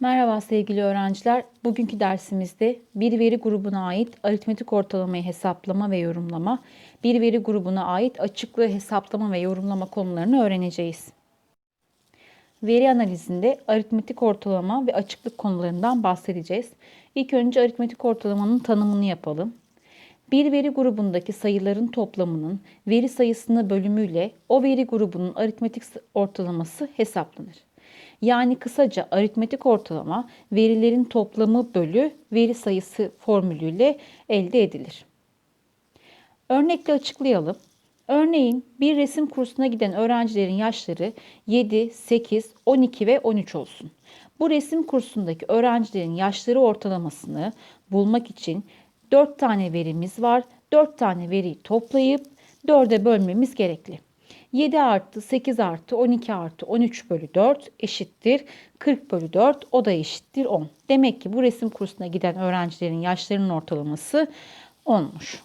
Merhaba sevgili öğrenciler. Bugünkü dersimizde bir veri grubuna ait aritmetik ortalamayı hesaplama ve yorumlama, bir veri grubuna ait açıklığı hesaplama ve yorumlama konularını öğreneceğiz. Veri analizinde aritmetik ortalama ve açıklık konularından bahsedeceğiz. İlk önce aritmetik ortalamanın tanımını yapalım. Bir veri grubundaki sayıların toplamının veri sayısını bölümüyle o veri grubunun aritmetik ortalaması hesaplanır. Yani kısaca aritmetik ortalama verilerin toplamı bölü veri sayısı formülüyle elde edilir. Örnekle açıklayalım. Örneğin bir resim kursuna giden öğrencilerin yaşları 7, 8, 12 ve 13 olsun. Bu resim kursundaki öğrencilerin yaşları ortalamasını bulmak için 4 tane verimiz var. 4 tane veriyi toplayıp 4'e bölmemiz gerekli. 7 artı 8 artı 12 artı 13 bölü 4 eşittir 40 bölü 4 o da eşittir 10. Demek ki bu resim kursuna giden öğrencilerin yaşlarının ortalaması 10'muş.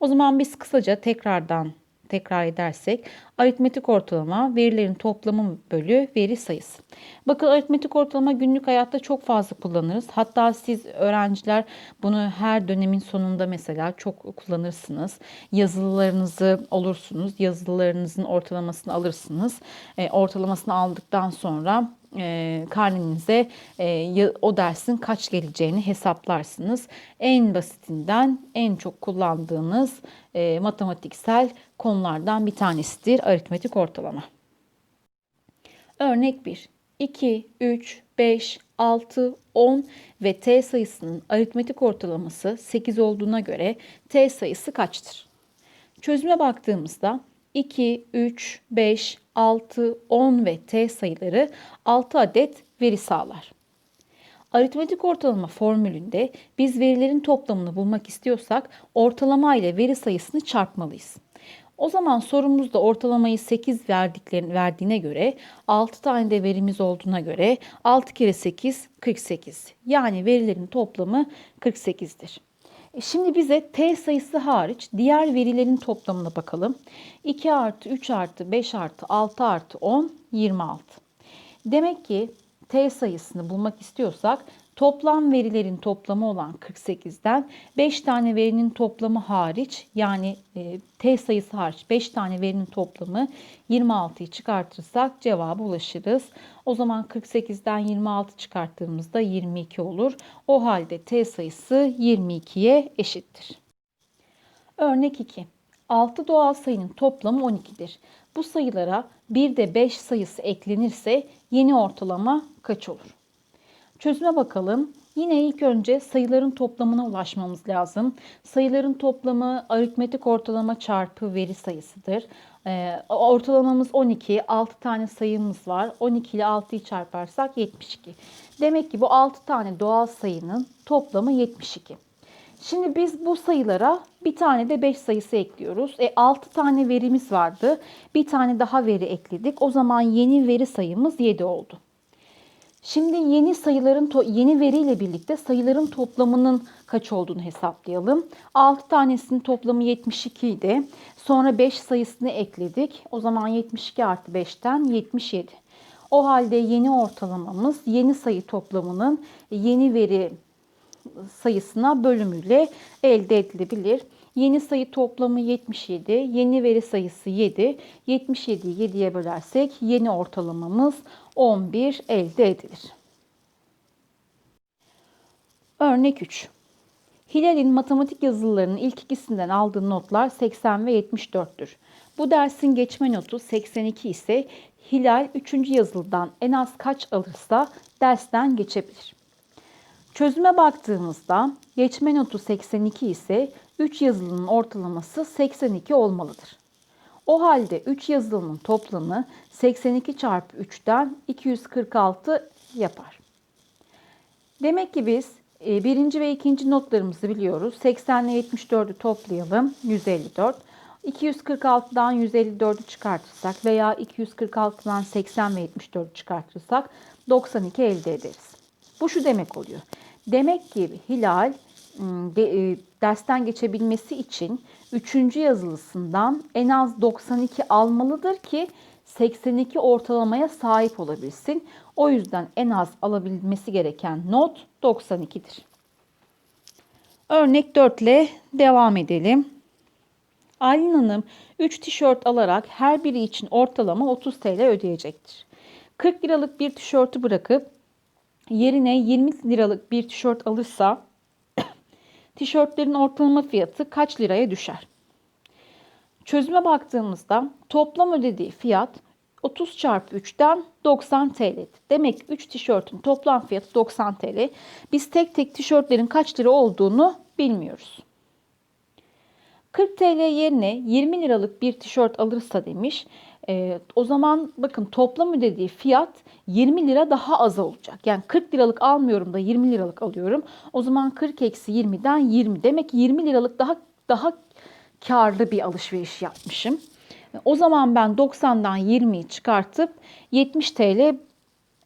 O zaman biz kısaca tekrardan tekrar edersek aritmetik ortalama verilerin toplamı bölü veri sayısı. Bakın aritmetik ortalama günlük hayatta çok fazla kullanırız. Hatta siz öğrenciler bunu her dönemin sonunda mesela çok kullanırsınız. Yazılılarınızı olursunuz. Yazılılarınızın ortalamasını alırsınız. E, ortalamasını aldıktan sonra e, karnenize e, o dersin kaç geleceğini hesaplarsınız. En basitinden en çok kullandığınız e, matematiksel konulardan bir tanesidir aritmetik ortalama. Örnek 1. 2, 3, 5, 6, 10 ve t sayısının aritmetik ortalaması 8 olduğuna göre t sayısı kaçtır? Çözüme baktığımızda 2, 3, 5, 6, 10 ve t sayıları 6 adet veri sağlar. Aritmetik ortalama formülünde biz verilerin toplamını bulmak istiyorsak ortalama ile veri sayısını çarpmalıyız. O zaman sorumuzda ortalamayı 8 verdiklerini verdiğine göre 6 tane de verimiz olduğuna göre 6 kere 8 48. Yani verilerin toplamı 48'dir. E şimdi bize t sayısı hariç diğer verilerin toplamına bakalım. 2 artı 3 artı 5 artı 6 artı 10 26. Demek ki t sayısını bulmak istiyorsak toplam verilerin toplamı olan 48'den 5 tane verinin toplamı hariç yani e, t sayısı hariç 5 tane verinin toplamı 26'yı çıkartırsak cevaba ulaşırız. O zaman 48'den 26 çıkarttığımızda 22 olur. O halde t sayısı 22'ye eşittir. Örnek 2. 6 doğal sayının toplamı 12'dir. Bu sayılara bir de 5 sayısı eklenirse yeni ortalama kaç olur? Çözüme bakalım. Yine ilk önce sayıların toplamına ulaşmamız lazım. Sayıların toplamı aritmetik ortalama çarpı veri sayısıdır. Ee, ortalamamız 12. 6 tane sayımız var. 12 ile 6'yı çarparsak 72. Demek ki bu 6 tane doğal sayının toplamı 72. Şimdi biz bu sayılara bir tane de 5 sayısı ekliyoruz. E 6 tane verimiz vardı. Bir tane daha veri ekledik. O zaman yeni veri sayımız 7 oldu. Şimdi yeni sayıların yeni veriyle birlikte sayıların toplamının kaç olduğunu hesaplayalım. 6 tanesinin toplamı 72 idi. Sonra 5 sayısını ekledik. O zaman 72 artı 5'ten 77. O halde yeni ortalamamız yeni sayı toplamının yeni veri sayısına bölümüyle elde edilebilir. Yeni sayı toplamı 77, yeni veri sayısı 7. 77'yi 7'ye bölersek yeni ortalamamız 11 elde edilir. Örnek 3. Hilal'in matematik yazılılarının ilk ikisinden aldığı notlar 80 ve 74'tür. Bu dersin geçme notu 82 ise Hilal 3. yazılıdan en az kaç alırsa dersten geçebilir. Çözüme baktığımızda geçme notu 82 ise 3 yazılının ortalaması 82 olmalıdır. O halde 3 yazılının toplamı 82 çarpı 3'ten 246 yapar. Demek ki biz e, birinci ve ikinci notlarımızı biliyoruz. 80 ile 74'ü toplayalım. 154. 246'dan 154'ü çıkartırsak veya 246'dan 80 ve 74'ü çıkartırsak 92 elde ederiz. Bu şu demek oluyor. Demek ki Hilal dersten geçebilmesi için 3. yazılısından en az 92 almalıdır ki 82 ortalamaya sahip olabilsin. O yüzden en az alabilmesi gereken not 92'dir. Örnek 4 ile devam edelim. Aylin Hanım 3 tişört alarak her biri için ortalama 30 TL ödeyecektir. 40 liralık bir tişörtü bırakıp yerine 20 liralık bir tişört alırsa tişörtlerin ortalama fiyatı kaç liraya düşer? Çözüme baktığımızda toplam ödediği fiyat 30 çarpı 3'ten 90 TL'dir. Demek ki 3 tişörtün toplam fiyatı 90 TL. Biz tek tek tişörtlerin kaç lira olduğunu bilmiyoruz. 40 TL yerine 20 liralık bir tişört alırsa demiş. E, o zaman bakın toplam ödediği fiyat 20 lira daha az olacak. Yani 40 liralık almıyorum da 20 liralık alıyorum. O zaman 40 eksi 20'den 20. Demek ki 20 liralık daha daha karlı bir alışveriş yapmışım. O zaman ben 90'dan 20'yi çıkartıp 70 TL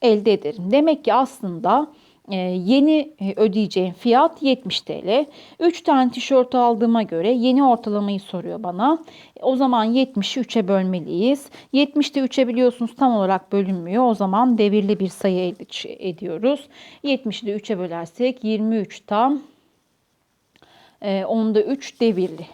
elde ederim. Demek ki aslında yeni e, ödeyeceğim fiyat 70 TL. 3 tane tişört aldığıma göre yeni ortalamayı soruyor bana. O zaman 70'i 3'e bölmeliyiz. 70'te 3'e biliyorsunuz tam olarak bölünmüyor. O zaman devirli bir sayı ediyoruz. 70'i de 3'e bölersek 23 tam. E, onda 3 devirli.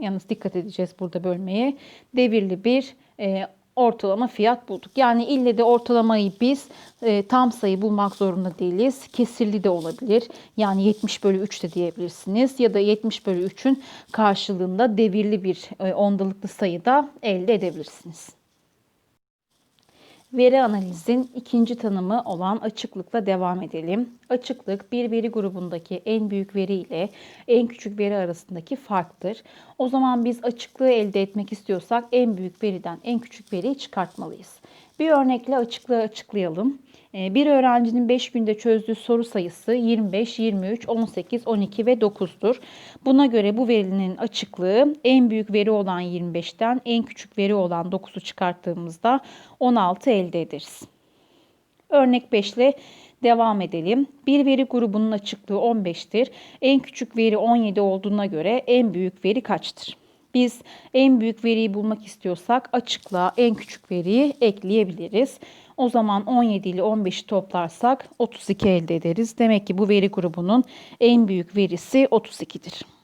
Yalnız dikkat edeceğiz burada bölmeye. Devirli bir e, ortalama fiyat bulduk. Yani ille de ortalamayı biz e, tam sayı bulmak zorunda değiliz. Kesirli de olabilir. Yani 70 bölü 3 de diyebilirsiniz. Ya da 70 bölü 3'ün karşılığında devirli bir e, ondalıklı sayı da elde edebilirsiniz. Veri analizin ikinci tanımı olan açıklıkla devam edelim. Açıklık bir veri grubundaki en büyük veri ile en küçük veri arasındaki farktır. O zaman biz açıklığı elde etmek istiyorsak en büyük veriden en küçük veriyi çıkartmalıyız. Bir örnekle açıklığı açıklayalım. Ee, bir öğrencinin 5 günde çözdüğü soru sayısı 25, 23, 18, 12 ve 9'dur. Buna göre bu verinin açıklığı en büyük veri olan 25'ten en küçük veri olan 9'u çıkarttığımızda 16 elde ederiz. Örnek 5 ile devam edelim. Bir veri grubunun açıklığı 15'tir. En küçük veri 17 olduğuna göre en büyük veri kaçtır? Biz en büyük veriyi bulmak istiyorsak açıklığa en küçük veriyi ekleyebiliriz. O zaman 17 ile 15'i toplarsak 32 elde ederiz. Demek ki bu veri grubunun en büyük verisi 32'dir.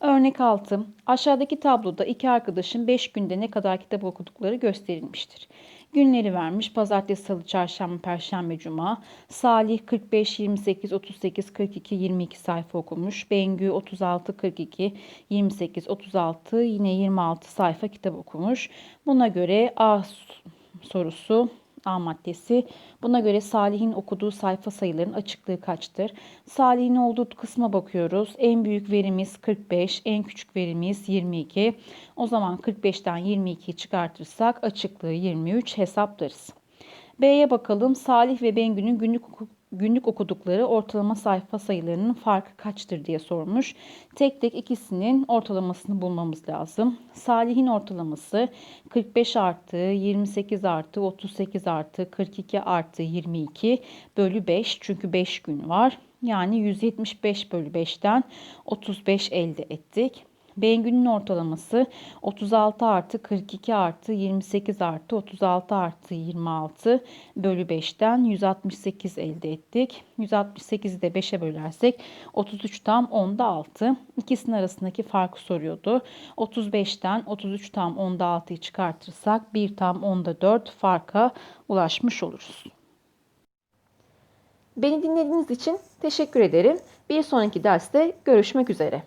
Örnek 6. Aşağıdaki tabloda iki arkadaşın 5 günde ne kadar kitap okudukları gösterilmiştir. Günleri vermiş. Pazartesi, salı, çarşamba, perşembe, cuma. Salih 45, 28, 38, 42, 22 sayfa okumuş. Bengü 36, 42, 28, 36, yine 26 sayfa kitap okumuş. Buna göre A sorusu A maddesi. Buna göre Salih'in okuduğu sayfa sayılarının açıklığı kaçtır? Salih'in olduğu kısma bakıyoruz. En büyük verimiz 45, en küçük verimiz 22. O zaman 45'ten 22'yi çıkartırsak açıklığı 23 hesaplarız. B'ye bakalım. Salih ve Bengü'nün günlük günlük okudukları ortalama sayfa sayılarının farkı kaçtır diye sormuş. Tek tek ikisinin ortalamasını bulmamız lazım. Salih'in ortalaması 45 artı 28 artı 38 artı 42 artı 22 bölü 5 çünkü 5 gün var. Yani 175 bölü 5'ten 35 elde ettik. Bengü'nün ortalaması 36 artı 42 artı 28 artı 36 artı 26 bölü 5'ten 168 elde ettik. 168'i de 5'e bölersek 33 tam 10'da 6. İkisinin arasındaki farkı soruyordu. 35'ten 33 tam 10'da 6'yı çıkartırsak 1 tam 10'da 4 farka ulaşmış oluruz. Beni dinlediğiniz için teşekkür ederim. Bir sonraki derste görüşmek üzere.